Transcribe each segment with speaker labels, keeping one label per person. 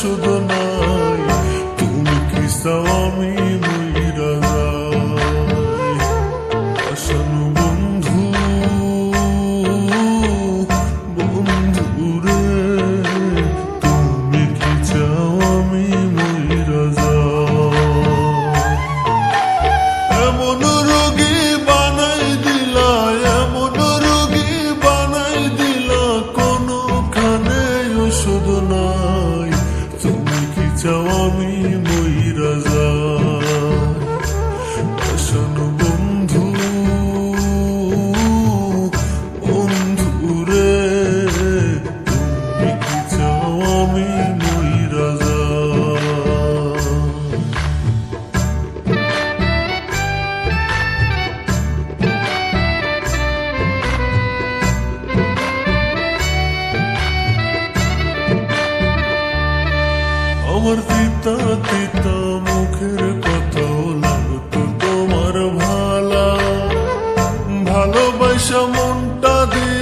Speaker 1: শুধু নাই তুমি কি আমি মইরা যাই আসানু বন্ধু বন্ধু রে, তুমি কি চাও আমি মইরা যাই এমন রোগী বানাই দিলা, এমন রোগী বানাই দিলা, কোনোখানে শুধু নাই। tell all we তিতা তিতা মুখের কথাও লাগতো তোমার ভালা। ভালোবাসা মনটা দিয়া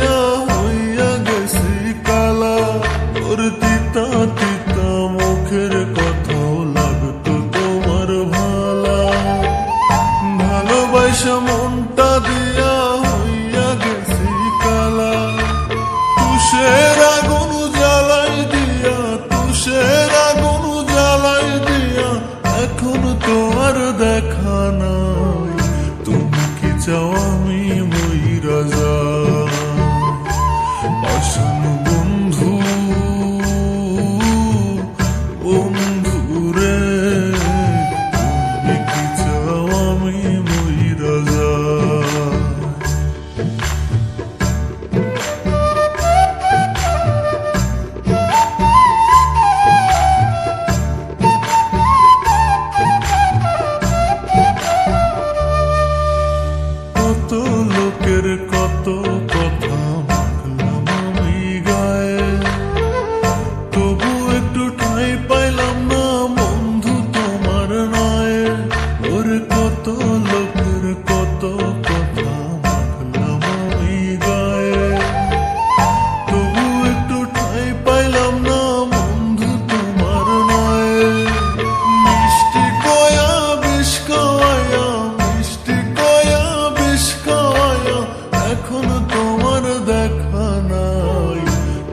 Speaker 1: কি চাও আমি লোকের কত কথা মাখলাম আমি তবু একটু ঠাই পাইলাম না বন্ধু তোমার নয়। মিষ্টি কয়া, বিষ মিষ্টি কয়া, বিষ কয়া এখন তোমার দেখা নাই।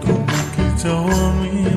Speaker 1: তুমি কি চাও আমি